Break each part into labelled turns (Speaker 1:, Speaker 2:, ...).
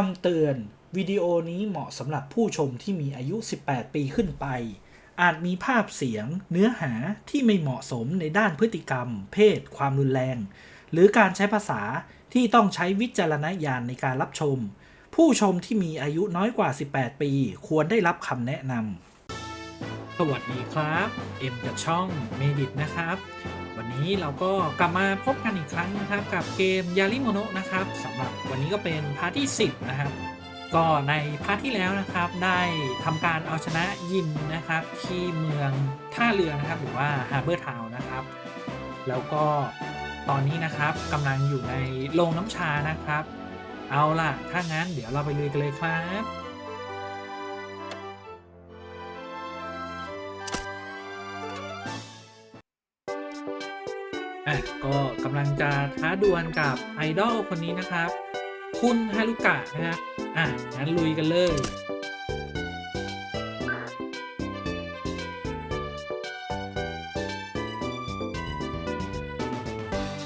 Speaker 1: คำเตือน วิดีโอนี้เหมาะสำหรับผู้ชมที่มีอายุ 18 ปีขึ้นไป อาจมีภาพเสียง เนื้อหาที่ไม่เหมาะสมในด้านพฤติกรรม เพศ ความรุนแรง หรือการใช้ภาษาที่ต้องใช้วิจารณญาณในการรับชม ผู้ชมที่มีอายุน้อยกว่า 18 ปี ควรได้รับคำแนะนำสวัสดีครับ เอ็มจากช่องเมดิตนะครับ นนี้เราก็กลับมาพบกันอีกครั้งนะครับ กับเกมยาริโมโนะนะครับสำหรับวันนี้ก็เป็นพาร์ทที่ 10 นะครับ ก็ในพาร์ทที่แล้วนะครับได้ทำการเอาชนะยินนะครับ ที่เมืองท่าเรือนะครับ หรือว่าฮาร์เบอร์ทาวน์นะครับ แล้วก็ตอนนี้นะครับกำลังอยู่ในโรงน้ำชานะครับ เอาล่ะ ถ้างั้นเดี๋ยวเราไปลุยกันเลยครับ อะก็กำลังจะท้าดวลกับไอดอลคนนี้นะครับ คุณฮารุกะนะครับอะงั้นลุยกันเลย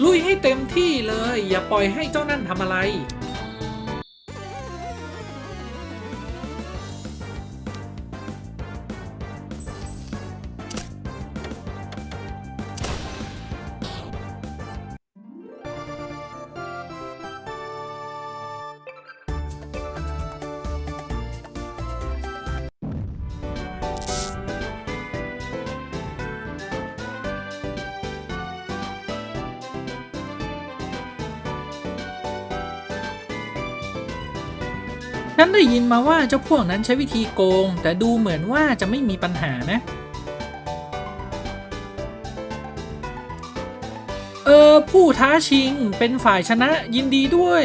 Speaker 1: ลุยให้เต็มที่เลย อย่าปล่อยให้เจ้านั่นทำอะไร ฉันได้ยินมาว่าเจ้าพวกนั้นใช้วิธีโกง แต่ดูเหมือนว่าจะไม่มีปัญหานะ เออ ผู้ท้าชิงเป็นฝ่ายชนะยินดีด้วย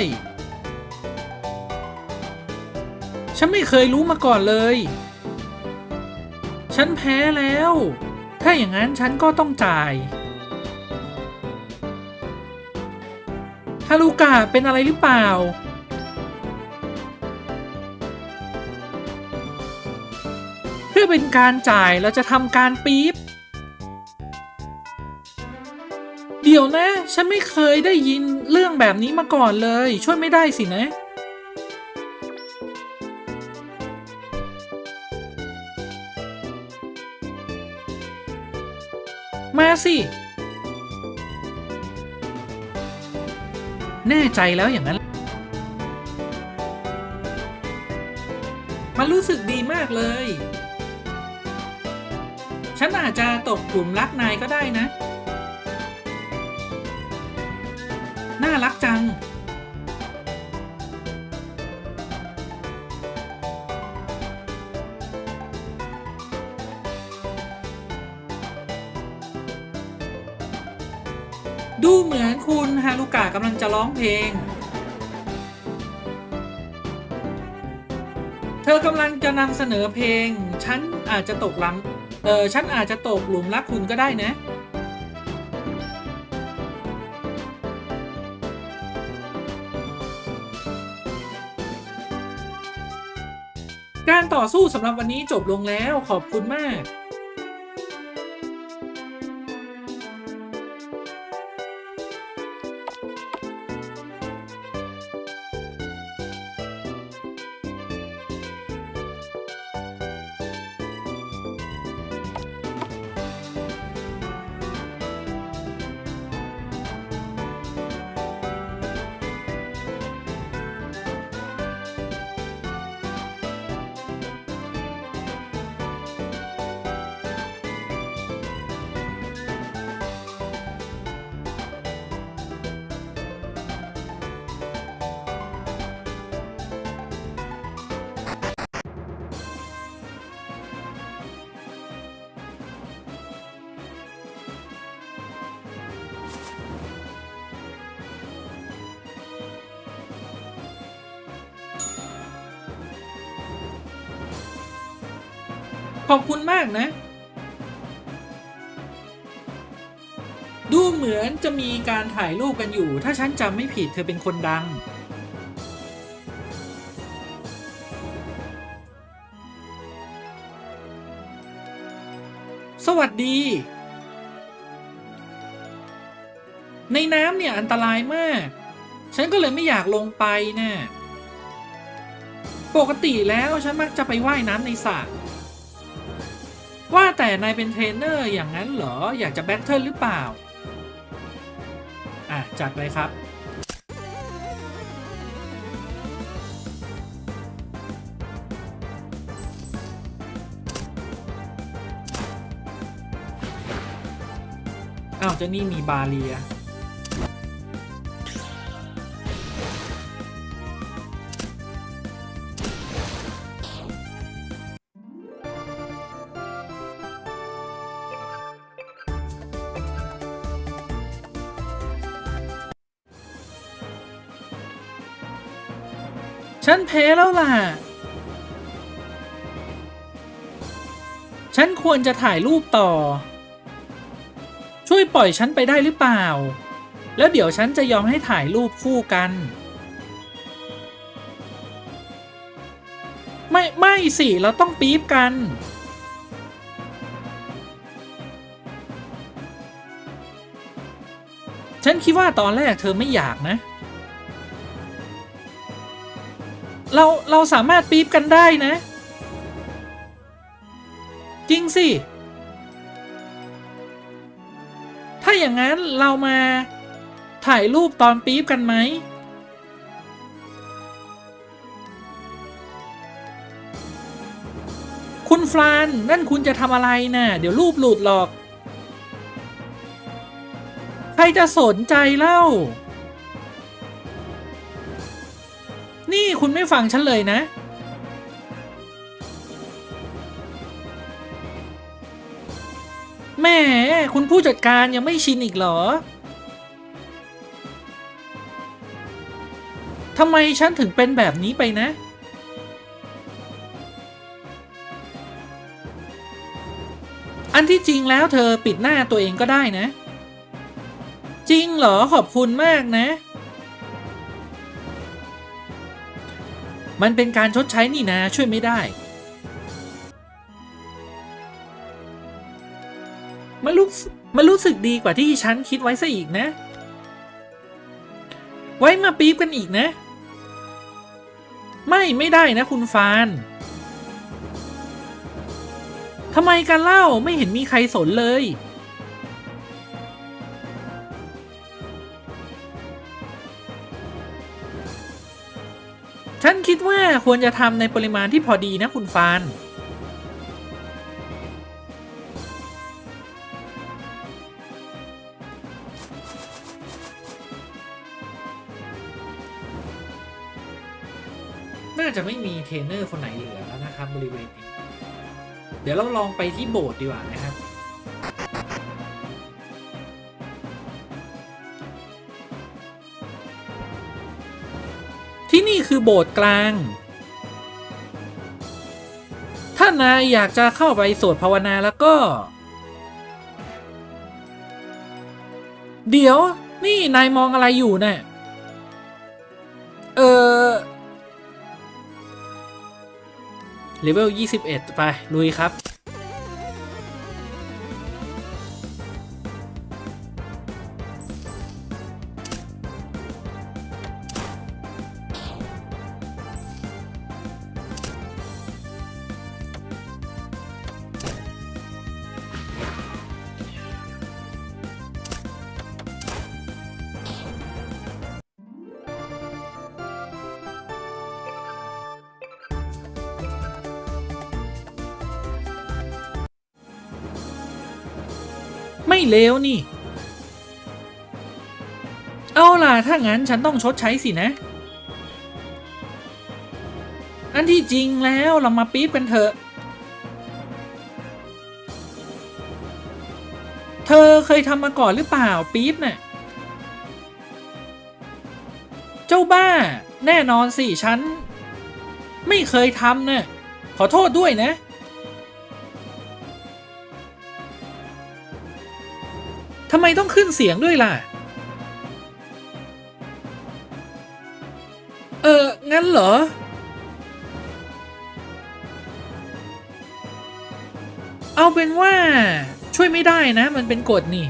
Speaker 1: ฉันไม่เคยรู้มาก่อนเลย ฉันแพ้แล้ว ถ้าอย่างนั้นฉันก็ต้องจ่ายฮารุกะเป็นอะไรหรือเปล่า เป็นการจ่ายเราจะทำการปี๊บ เดี๋ยวนะ ฉันไม่เคยได้ยินเรื่องแบบนี้มาก่อนเลย ช่วยไม่ได้สินะ มาสิ แน่ใจแล้วอย่างนั้นมันรู้สึกดีมากเลย อาจจะตกกลุ่มรักนายก็ได้นะ น่ารักจัง ดูเหมือนคุณฮารุกะกำลังจะร้องเพลง เธอกำลังจะนำเสนอเพลง ฉันอาจจะตกหลัง เออฉันอาจจะตกหลุมรักคุณก็ได้นะ การต่อสู้สำหรับวันนี้จบลงแล้วขอบคุณมาก ขอบคุณมากนะ ดูเหมือนจะมีการถ่ายรูปกันอยู่ ถ้าฉันจำไม่ผิดเธอเป็นคนดัง สวัสดี ในน้ำเนี่ยอันตรายมาก ฉันก็เลยไม่อยากลงไปนะ่ะปกติแล้วฉันมักจะไปว่ายน้ำในสระ ว่าแต่นายเป็นเทรนเนอร์อย่างนั้นเหรอ อยากจะแบทเทิลหรือเปล่า อะ จัดเลยครับ อ้าวเจะนี่มีบาเรีย ฉันแพ้แล้วล่ะ ฉันควรจะถ่ายรูปต่อ ช่วยปล่อยฉันไปได้หรือเปล่า แล้วเดี๋ยวฉันจะยอมให้ถ่ายรูปคู่กัน ไม่ ไม่สิ เราต้องปี๊บกัน ฉันคิดว่าตอนแรกเธอไม่อยากนะเเราเราสามารถปี๊บกันได้นะ จริงสิ ถ้าอย่างนั้นเรามาถ่ายรูปตอนปี๊บกันไหม คุณฟลานนั่นคุณจะทำอะไรนะ่ะ เดี๋ยวรูปหลุดหรอก ใครจะสนใจเล่า ไม่ฟังฉันเลยนะ แม่คุณผู้จัดการยังไม่ชินอีกเหรอทำไมฉันถึงเป็นแบบนี้ไปนะ อันที่จริงแล้วเธอปิดหน้าตัวเองก็ได้นะ จริงเหรอขอบคุณมากนะ มันเป็นการชดใช้นี่นะช่วยไม่ได้ มันรู้มันรู้สึกดีกว่าที่ฉันคิดไว้ซะอีกนะ ไว้มาปี๊บกันอีกนะ ไม่ไม่ได้นะคุณฟานทำไมกันเล่าไม่เห็นมีใครสนเลย ฉันคิดว่าควรจะทำในปริมาณที่พอดีนะคุณฟาน น่าจะไม่มีเทรนเนอร์คนไหนเหลือแล้วนะครับบริเวณนี้ เดี๋ยวเราลองไปที่โบสถ์ดีกว่านะครับ ที่นี่คือโบสถ์กลาง ถ้านายอยากจะเข้าไปสวดภาวนาแล้วก็ เดี๋ยว นี่นายมองอะไรอยู่นะ่ะเออเลเวล 21 ไป ลุยครับ ไม่เลวนี่ เอาล่ะ ถ้างั้นฉันต้องชดใช้สินะ อันที่จริงแล้วเรามาปี๊บกันเถอะ เธอเคยทำมาก่อนหรือเปล่าปี๊บน่ะ เจ้าบ้า แน่นอนสิฉัน ไม่เคยทำน่ะขอโทษด้วยนะ ทำไมต้องขึ้นเสียงด้วยล่ะ เออ งั้นเหรอ เอาเป็นว่าช่วยไม่ได้นะมันเป็นกฎนี่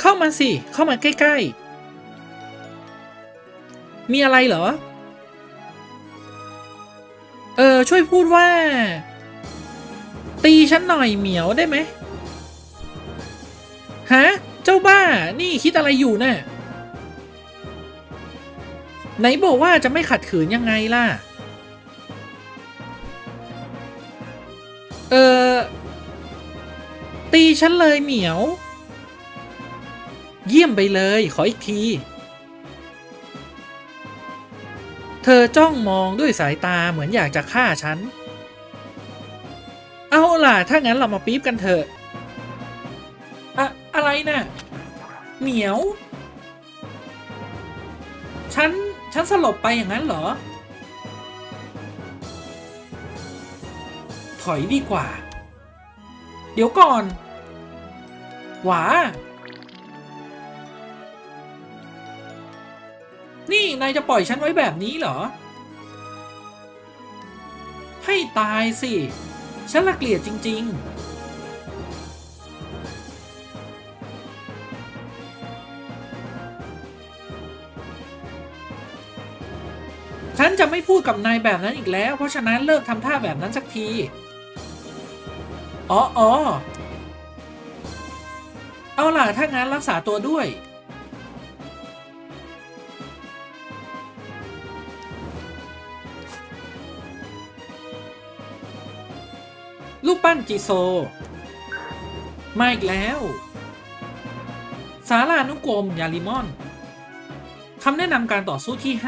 Speaker 1: เข้ามาสิ เข้ามาใกล้ ๆ มีอะไรเหรอ เออ ช่วยพูดว่า ตีฉันหน่อยเหมียวได้ไหมฮะเจ้าบ้านี่คิดอะไรอยู่น่ะไหนบอกว่าจะไม่ขัดขืนยังไงล่ะ เออตีฉันเลยเหมียว เยี่ยมไปเลยขออีกที เธอจ้องมองด้วยสายตาเหมือนอยากจะฆ่าฉัน ล่ะ ถ้างั้นเรามาปี๊บกันเถอะอะอะไรนะ่ะ เหมียว ฉัน ฉันสลบไปอย่างนั้นเหรอ ถอยดีกว่า เดี๋ยวก่อน หวา นี่ นายจะปล่อยฉันไว้แบบนี้เหรอ ให้ตายสิ ฉันละเกลียดจริง ๆฉันจะไม่พูดกับนายแบบนั้นอีกแล้ว เพราะฉะนั้นเลิกทำท่าแบบนั้นสักที อ๋ออ๋อเอาล่ะ ถ้างั้นรักษาตัวด้วย ปั้นจิโซ มาอีกแล้ว สารานุกรมยาลิมอนคำแนะนำการต่อสู้ที่ 5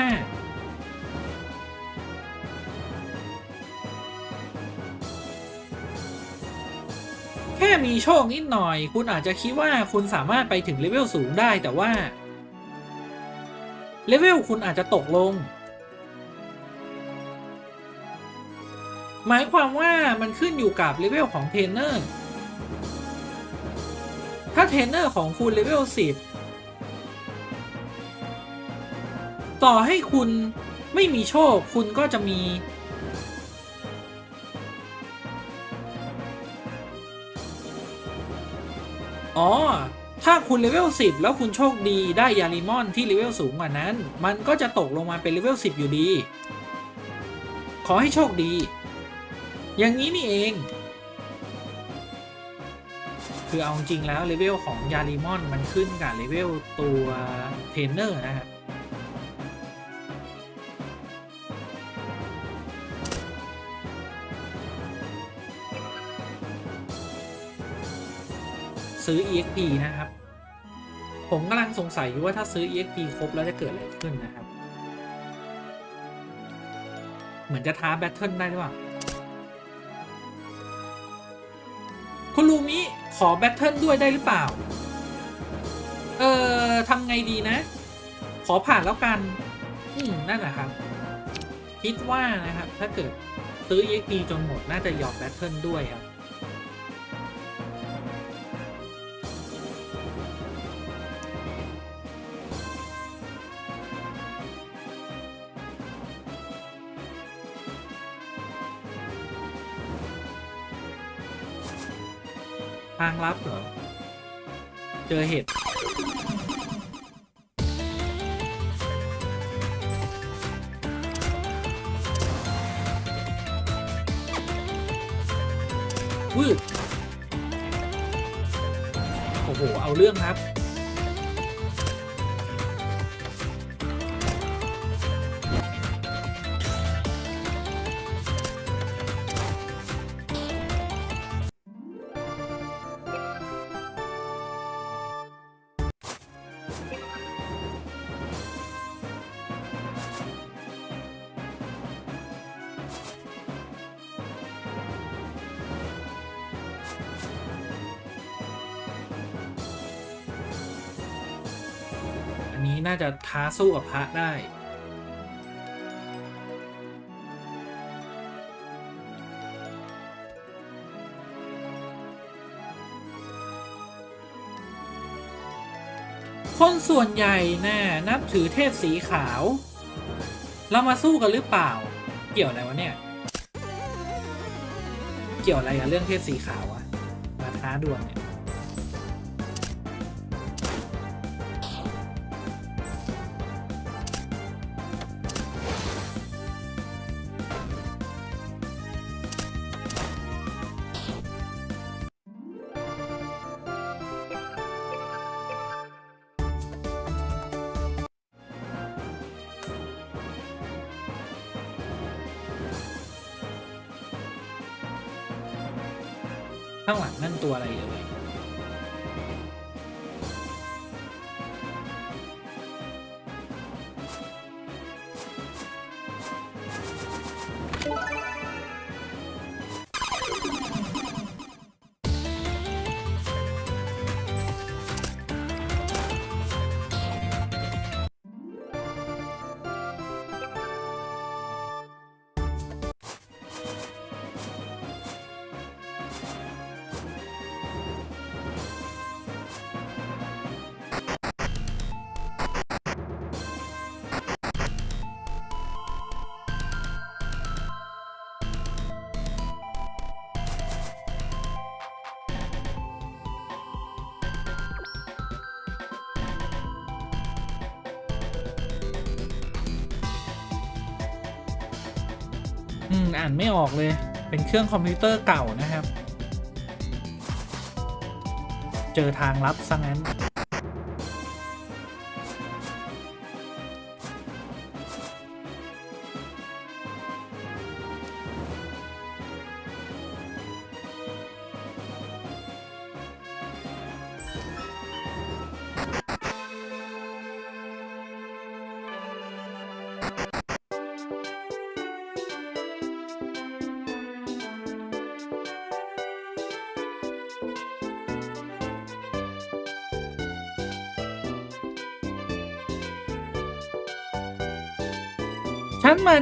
Speaker 1: แค่มีโชคนิดหน่อย คุณอาจจะคิดว่าคุณสามารถไปถึงเลเวลสูงได้แต่ว่า เลเวลคุณอาจจะตกลง หมายความว่ามันขึ้นอยู่กับเลเวลของเทรนเนอร์ ถ้าเทรนเนอร์ของคุณเลเวล10 ต่อให้คุณไม่มีโชคคุณก็จะมี อ๋อ ถ้าคุณเลเวล10 แล้วคุณโชคดีได้ยาลิมอนที่เลเวลสูงกว่านั้น มันก็จะตกลงมาเป็นเลเวล10 อยู่ดี ขอให้โชคดี อย่างนี้นี่เอง คือเอาจริงแล้วเลเวลของยาลิมอนมันขึ้นกับเลเวลตัวเทรนเนอร์นะฮะซื้อ EXP นะครับ ผมกำลังสงสัยอยู่ว่าถ้าซื้อ EXP ครบแล้วจะเกิดอะไรขึ้นนะครับ เหมือนจะท้าแบทเทิลได้หรือเปล่า คุณลูมิขอแบทเทิลด้วยได้หรือเปล่า เออทำไงดีนะ ขอผ่านแล้วกัน อืม นั่นแหละครับ คิดว่านะครับ ถ้าเกิดซื้อ EXP จนหมดน่าจะยอมแบทเทิลด้วยครับางลับเหรอ เจอเห็ด วืดโอ้โห เอาเรื่องครับ ท้าสู้กับพระได้ คนส่วนใหญ่น่ะนับถือเทพสีขาว เรามาสู้กันหรือเปล่า เกี่ยวอะไรวะเนี่ย เกี่ยวอะไรกับเรื่องเทพสีขาวอะมาท้าดวลเนี่ย อ่านไม่ออกเลย เป็นเครื่องคอมพิวเตอร์เก่านะครับ เจอทางลับซะงั้น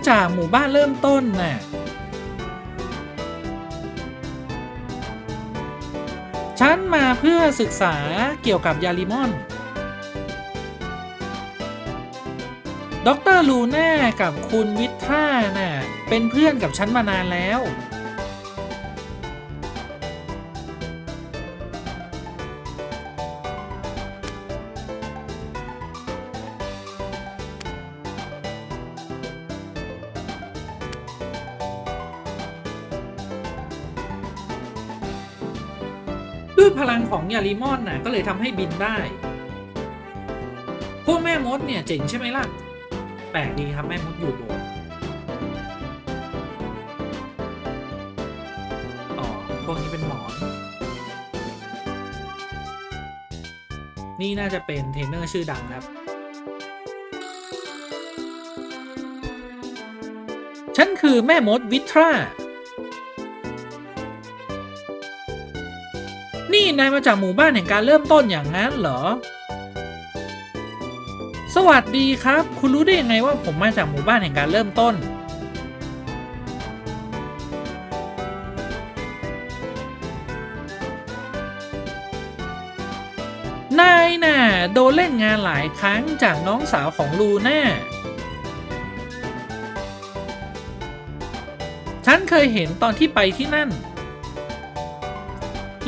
Speaker 1: จากหมู่บ้านเริ่มต้นน่ะฉันมาเพื่อศึกษาเกี่ยวกับยาลิมอนดรลูน่ากับคุณวิทราน่ะเป็นเพื่อนกับฉันมานานแล้ว องยาลิมอนน่ะก็เลยทำให้บินได้ พวกแม่มดเนี่ยเจ๋งใช่ไหมล่ะ แปลกดีครับแม่มดอยู่โบสถ์อ๋อพวกนี้เป็นหมอน นี่น่าจะเป็นเทรนเนอร์ชื่อดังครับ ฉันคือแม่มดวิทรา นี่นายมาจากหมู่บ้านแห่งการเริ่มต้นอย่างนั้นเหรอ สวัสดีครับ คุณรู้ได้ยังไงว่าผมมาจากหมู่บ้านแห่งการเริ่มต้น นายน่ะโดนเล่นงานหลายครั้งจากน้องสาวของลูน่าฉันเคยเห็นตอนที่ไปที่นั่น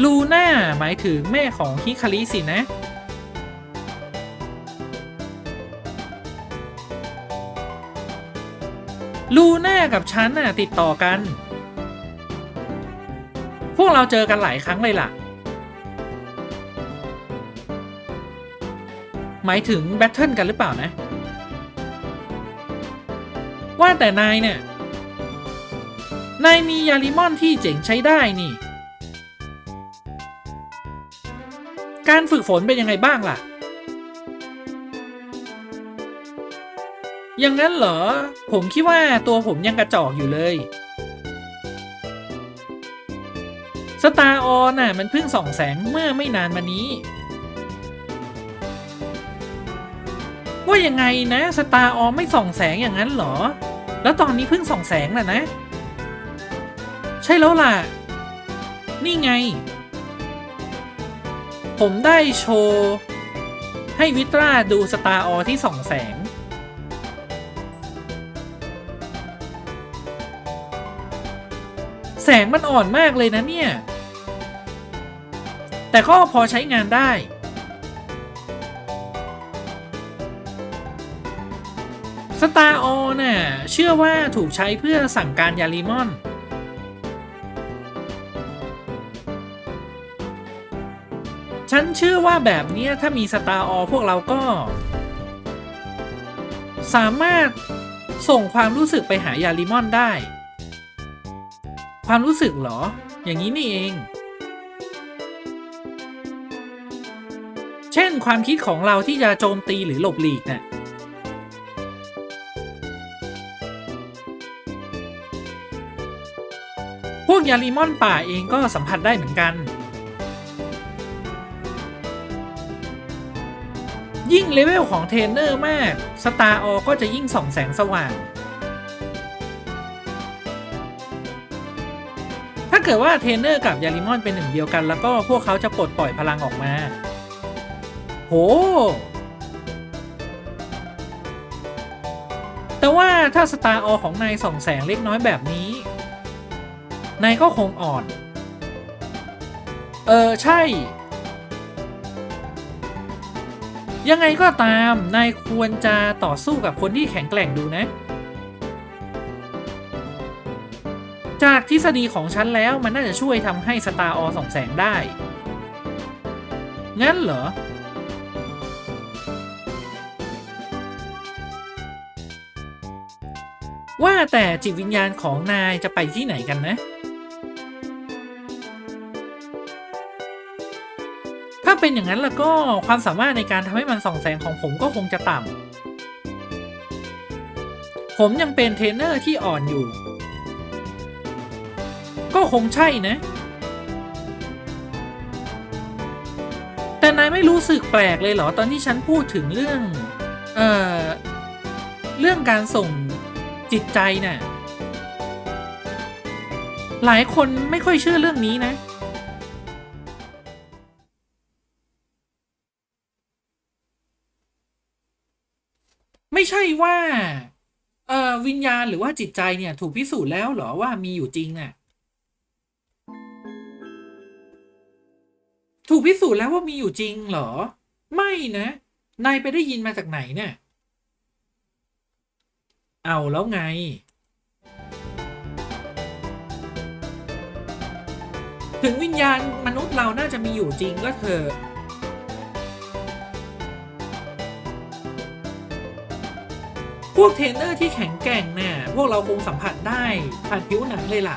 Speaker 1: ลูน่าหมายถึงแม่ของฮิคาริสินะ ลูน่ากับฉันน่ะติดต่อกัน พวกเราเจอกันหลายครั้งเลยล่ะ หมายถึงแบทเทิลกันหรือเปล่านะ ว่าแต่นายเนี่ย นายมียาลิมอนที่เจ๋งใช้ได้นี่ การฝึกฝนเป็นยังไงบ้างล่ะ อย่างนั้นเหรอ ผมคิดว่าตัวผมยังกระจอกอยู่เลยสตาร์ออน่ะมันเพิ่งส่องแสงเมื่อไม่นานมานี้ ว่ายังไงนะสตาร์ออไม่ส่องแสงอย่างนั้นเหรอ แล้วตอนนี้เพิ่งส่องแสงน่ะนะ ใช่แล้วล่ะ นี่ไง ผมได้โชว์ ให้วิตราดูสตาร์ออที่ส่องแสง แสงมันอ่อนมากเลยนะเนี่ย แต่ก็พอใช้งานได้สตาร์ออน่ะ เชื่อว่าถูกใช้เพื่อสั่งการยาลิมอน ชื่อว่าแบบนี้ถ้ามีสตาร์ออพวกเราก็ สามารถส่งความรู้สึกไปหายาลิมอนได้ ความรู้สึกเหรอ อย่างนี้นี่เอง เช่นความคิดของเราที่จะโจมตีหรือหลบหลีกเนะ่ยพวกยาลิมอนป่าเองก็สัมผัสได้เหมือนกัน ยิ่งเลเวลของเทรนเนอร์มากสตาร์ออก็จะยิ่งส่องแสงสว่าง ถ้าเกิดว่าเทรนเนอร์กับยาลิมอนเป็นหนึ่งเดียวกัน แล้วก็พวกเขาจะปลดปล่อยพลังออกมา โห แต่ว่าถ้าสตาร์ออของนายส่องแสงเล็กน้อยแบบนี้ นายก็คงอ่อน เออใช่ ยังไงก็ตามนายควรจะต่อสู้กับคนที่แข็งแกร่งดูนะ จากทฤษฎีของฉันแล้วมันน่าจะช่วยทำให้สตาร์ออส่องแสงได้ งั้นเหรอ ว่าแต่จิตวิญญาณของนายจะไปที่ไหนกันนะ เป็นอย่างนั้นแล้วก็ความสามารถในการทำให้มันส่องแสงของผมก็คงจะต่ำผมยังเป็นเทรนเนอร์ที่อ่อนอยู่ ก็คงใช่นะ แต่นายไม่รู้สึกแปลกเลยเหรอตอนที่ฉันพูดถึงเรื่อง เอ่อ เรื่องการส่งจิตใจน่ะหลายคนไม่ค่อยเชื่อเรื่องนี้นะ ใช่ว่าเอ่อวิญญาณหรือว่าจิตใจเนี่ยถูกพิสูจน์แล้วเหรอว่ามีอยู่จริงอะถูกพิสูจน์แล้วว่ามีอยู่จริงเหรอ ไม่นะนายไปได้ยินมาจากไหนเนี่ยเอาแล้วไง ถึงวิญญาณมนุษย์เราน่าจะมีอยู่จริงก็เถอะ พวกเทรนเนอร์ที่แข็งแกร่งเนี่ยพวกเราคงสัมผัสได้ผ่านผิวหนังเลยล่ะ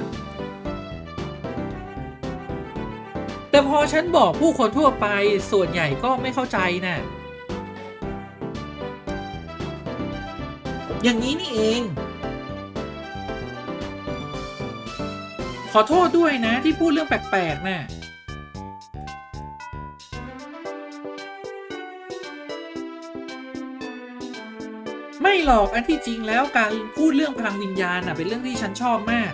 Speaker 1: แต่พอฉันบอกผู้คนทั่วไปส่วนใหญ่ก็ไม่เข้าใจน่ะอย่างนี้นี่เอง ขอโทษด้วยนะที่พูดเรื่องแปลกๆน่ะ หรอกอันที่จริงแล้วการพูดเรื่องพลังวิญญาณน่ะเป็นเรื่องที่ฉันชอบมาก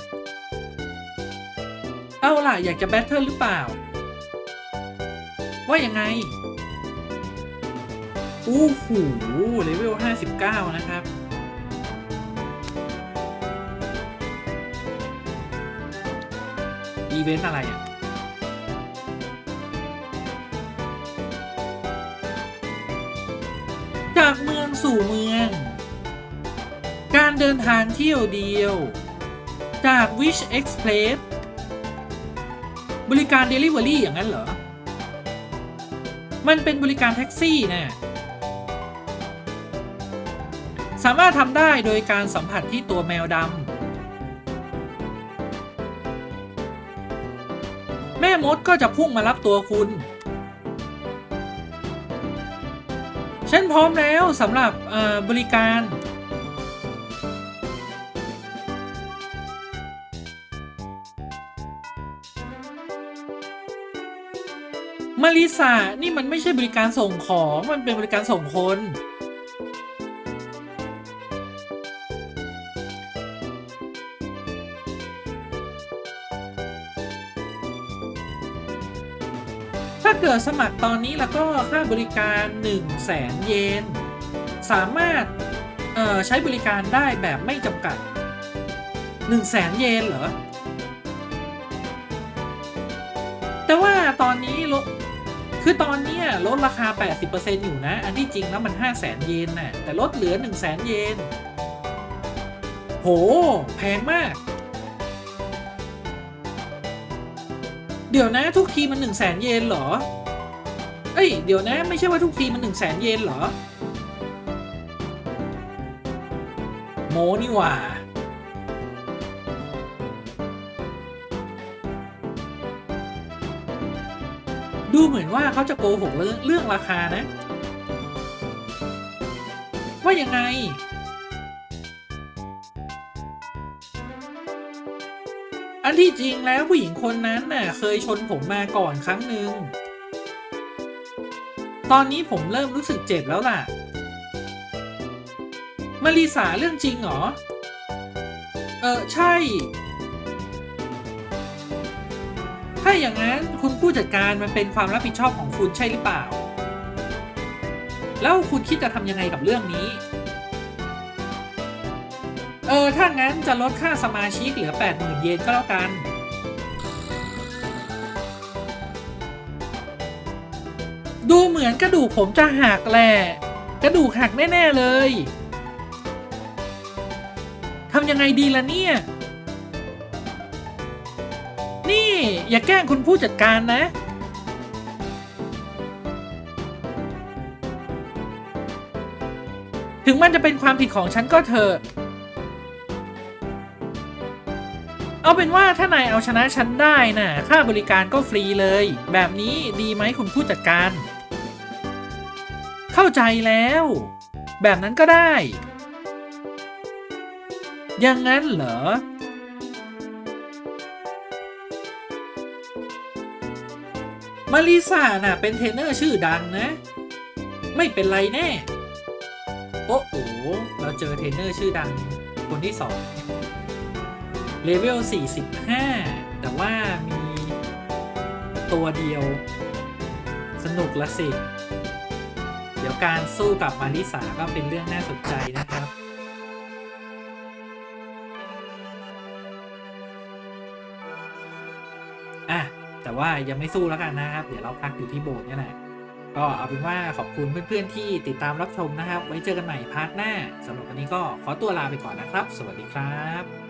Speaker 1: เอาล่ะอยากจะแบทเทิลหรือเปล่า ว่ายังไงอู้หูเลเวล 59 นะครับ อีเวนต์อะไรอะ จากเมืองสู่เมือง นทางเที่ยวเดียว จาก Wish Express บริการ Delivery อย่างนั้นเหรอ มันเป็นบริการแท็กซี่นะสามารถทำได้โดยการสัมผัสที่ตัวแมวดำ แม่มดก็จะพุ่งมารับตัวคุณ ฉันพร้อมแล้วสำหรับบริการ ริสานี่มันไม่ใช่บริการส่งของ มันเป็นบริการส่งคน ถ้าเกิดสมัครตอนนี้แล้วก็ค่าบริการ1 0 0 0 0แสนเยน สามารถเอ่อใช้บริการได้แบบไม่จำกัด 1 0 0 0 0แสนเยนเหรอ คือตอนนี้ลดราคา 80%อยู่นะ อันที่จริงแล้วมัน 5 0 0แสนเยนน่ะ แต่ลดเหลือ 1 0 0 0 0แสนเยน โห แพงมาก เดี๋ยวนะทุกทีมัน 1 0 0 0 0แสนเยนเหรอ เอ้ย เดี๋ยวนะไม่ใช่ว่าทุกทีมัน 1 0 0 0 0แสนเยนเหรอ โมนี่หว่า เหมือนว่าเขาจะโกหกเรื่องเรื่องราคานะ ว่ายังไง อันที่จริงแล้วผู้หญิงคนนั้นน่ะเคยชนผมมาก่อนครั้งหนึ่ง ตอนนี้ผมเริ่มรู้สึกเจ็บแล้วล่ะ มารีสาเรื่องจริงเหรอ เออใช่ ถ้าอย่างนั้นคุณผู้จัดการมันเป็นความรับผิดชอบของคุณใช่หรือเปล่า แล้วคุณคิดจะทำยังไงกับเรื่องนี้ เออ ถ้างั้นจะลดค่าสมาชิกเหลือ 80,000 เยนก็แล้วกัน ดูเหมือนกระดูกผมจะหักแหละกระดูกหักแน่ ๆ เลยทำยังไงดีล่ะเนี่ย อย่าแกล้งคุณผู้จัดการนะ ถึงมันจะเป็นความผิดของฉันก็เถอะ เอาเป็นว่าถ้านายเอาชนะฉันได้น่ะ ค่าบริการก็ฟรีเลย แบบนี้ดีไหมคุณผู้จัดการ เข้าใจแล้ว แบบนั้นก็ได้ อย่างนั้นเหรอ มาริซาน่ะเป็นเทรนเนอร์ชื่อดังนะ ไม่เป็นไรแน่ โอ้โห เราเจอเทรนเนอร์ชื่อดังคนที่สองเลเวล 45 แต่ว่ามีตัวเดียว สนุกละสิ เดี๋ยวการสู้กับมาริสาก็เป็นเรื่องน่าสนใจนะครับ แต่ว่ายังไม่สู้แล้วกันนะครับ เดี๋ยวเราพักอยู่ที่โบสถ์นี่แหละก็เอาเป็นว่าขอบคุณเพื่อนๆที่ติดตามรับชมนะครับ ไว้เจอกันใหม่พาร์ทหน้าสำหรับวันนี้ก็ขอตัวลาไปก่อนนะครับ สวัสดีครับ